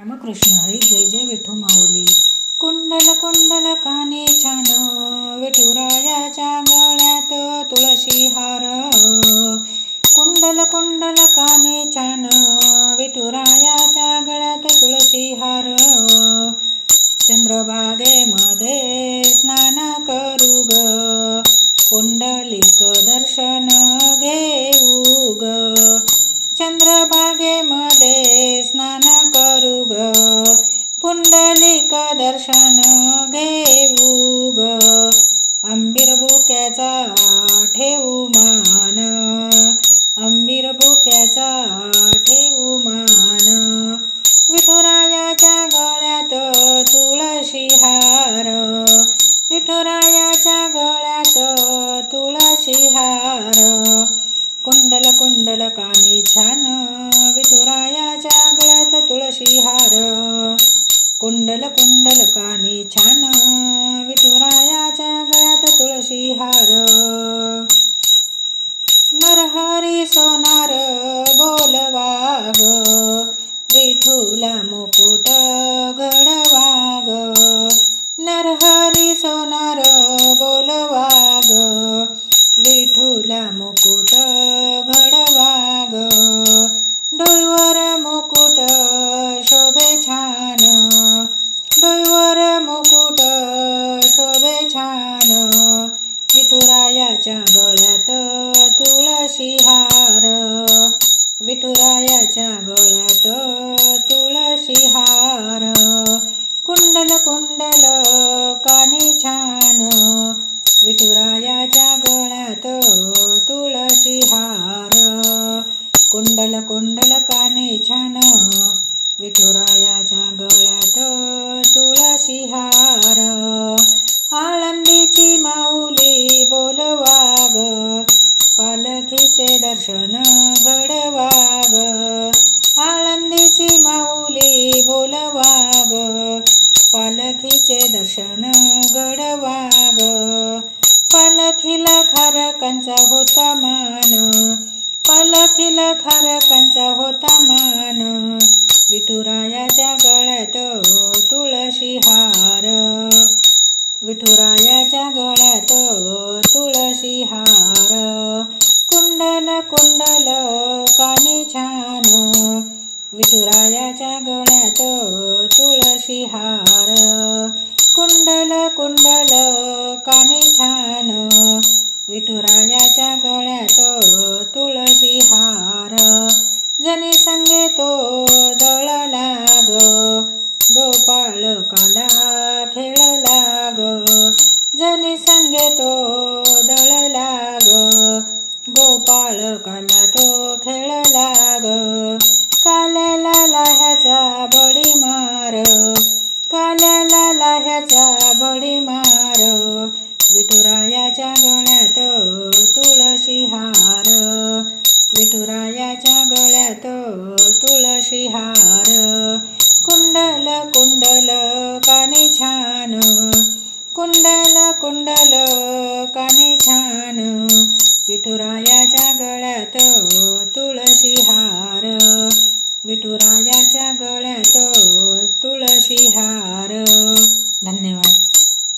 रामकृष्ण हरी जय जय विठू माऊली. कुंडल कुंडल काने छान विठुरायाच्या गळ्यात तुळशी हार. कुंडल कुंडल काने छान विठुरायाच्या गळ्यात तुळशी हार. चंद्रभागेमध्ये स्नान करू ग दर्शन घेऊ ग. अंबीर बुक्याचा ठेवू मान. अंबीर बुक्याचा ठेवू मान. विठुरायाच्या गळ्यात तुळशी हार. विठुरायाच्या गळ्यात तुळशी हार. कुंडल कुंडल कानी छान हार नरहरी सोनार बोलवाग। विठुला मुकुट घडवाग नरहरी सोनार बोलवाग। हार विठुरायाच्या गळ्यात तुळशी हार. कुंडल कुंडल काने छान. विठुरायाच्या गळ्यात तुळशी हार. कुंडल कुंडल काने छान. विठुरायाच्या गळ्यात तुळशी हार. आळंद पालखीचे दर्शन घडवाग. आळंदीची माऊली बोलवाग. पालखीचे दर्शन घडवाग. पालखीला खारकांचा होता मान. पालखीला खारकांचा होता मान. विठुरायाच्या गळ्यात तुळशी हार. विठुरायाच्या गळ्यात तुळशी हार. कुंडल कुंडल कानी छान. विठुरायाच्या गळ्यात तुळशी हार. कुंडल कुंडल कानी छान. विठुरायाच्या गळ्यात तुळशी हार. जनी संगे तो दळला ग. काल्याला लाह्याचा बडी मार. काल्याला लाह्याचा बडी मार. विठुरायाच्या गळ्यात तुळशी हार. विठुरायाच्या गळ्यात तुळशी हार. कुंडल कुंडल काने छान. कुंडल कुंडल काने छान. विठुरायाच्या गळ्यात